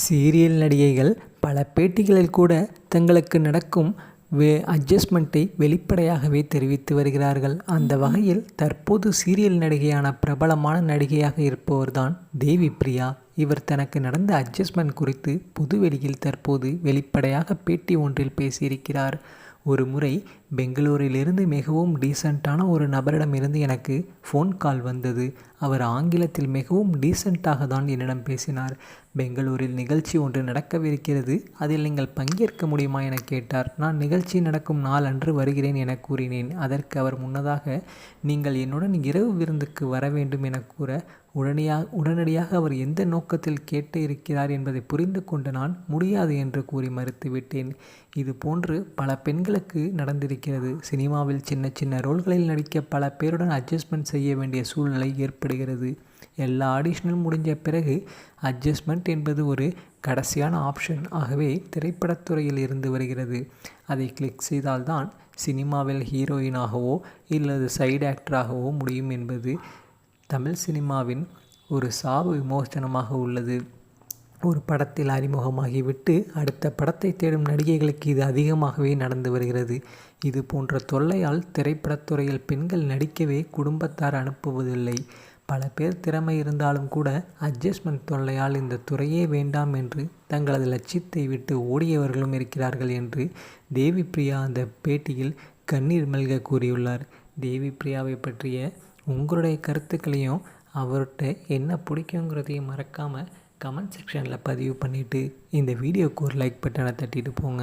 Serial நடிகைகள் பல பேட்டிகளில் கூட தங்களுக்கு நடக்கும் வே அட்ஜஸ்ட்மெண்ட்டை வெளிப்படையாகவே தெரிவித்து வருகிறார்கள். அந்த வகையில் தற்போது சீரியல் நடிகையான பிரபலமான நடிகையாக இருப்பவர்தான் தேவி பிரியா. இவர் தனக்கு நடந்த அட்ஜஸ்ட்மெண்ட் குறித்து பொதுவெளியில் தற்போது வெளிப்படையாக பேட்டி ஒன்றில் பேசியிருக்கிறார். ஒரு முறை பெங்களூரிலிருந்து மிகவும் டீசெண்டான ஒரு நபரிடமிருந்து எனக்கு ஃபோன் கால் வந்தது. அவர் ஆங்கிலத்தில் மிகவும் டீசெண்டாக தான் என்னிடம் பேசினார். பெங்களூரில் நிகழ்ச்சி ஒன்று நடக்கவிருக்கிறது. அதில் நீங்கள் பங்கேற்க முடியுமா என கேட்டார். நான் நிகழ்ச்சி நடக்கும் நாள் அன்று வருகிறேன் என கூறினேன். அதற்கு அவர் முன்னதாக நீங்கள் என்னுடன் இரவு விருந்துக்கு வர வேண்டும் என கூற உடனடியாக உடனடியாக அவர் எந்த நோக்கத்தில் கேட்டு இருக்கிறார் என்பதை புரிந்து கொண்டு நான் முடியாது என்று கூறி மறுத்துவிட்டேன் இது போன்று பல பெண்களுக்கு நடந்திருக்கிறது. சினிமாவில் சின்ன சின்ன ரோல்களில் நடிக்க பல பேருடன் அட்ஜஸ்ட்மெண்ட் செய்ய வேண்டிய சூழ்நிலை தேவைப்படுகிறது எல்லா ஆடிஷனும் முடிஞ்ச பிறகு அட்ஜஸ்ட்மெண்ட் என்பது ஒரு கடைசியான ஆப்ஷன் ஆகவே திரைப்படத்துறையில் இருந்து வருகிறது. அதை கிளிக் செய்தால்தான் சினிமாவில் ஹீரோயினாகவோ இல்லது சைடு ஆக்டராகவோ முடியும் என்பது தமிழ் சினிமாவின் ஒரு சாவு விமோசனமாக உள்ளது. ஒரு படத்தில் அறிமுகமாகிவிட்டு அடுத்த படத்தை தேடும் நடிகைகளுக்கு இது அதிகமாகவே நடந்து வருகிறது. இது போன்ற தொல்லையால் திரைப்படத்துறையில் பெண்கள் நடிக்கவே குடும்பத்தார் அனுப்புவதில்லை. பல பேர் திறமை இருந்தாலும் கூட அட்ஜஸ்ட்மெண்ட் தொல்லையால் இந்த துறையே வேண்டாம் என்று தங்களது லட்சியத்தை விட்டு ஓடியவர்களும் இருக்கிறார்கள் என்று தேவி பிரியா அந்த பேட்டியில் கண்ணீர் மல்க கூறியுள்ளார். தேவி பிரியாவை பற்றிய உங்களுடைய கருத்துக்களையும் அவர்கிட்ட என்ன பிடிக்குங்கிறதையும் மறக்காமல் கமெண்ட் செக்ஷனில் பதிவு பண்ணிவிட்டு இந்த வீடியோக்கு ஒரு லைக் பட்டனை தட்டிட்டு போங்க.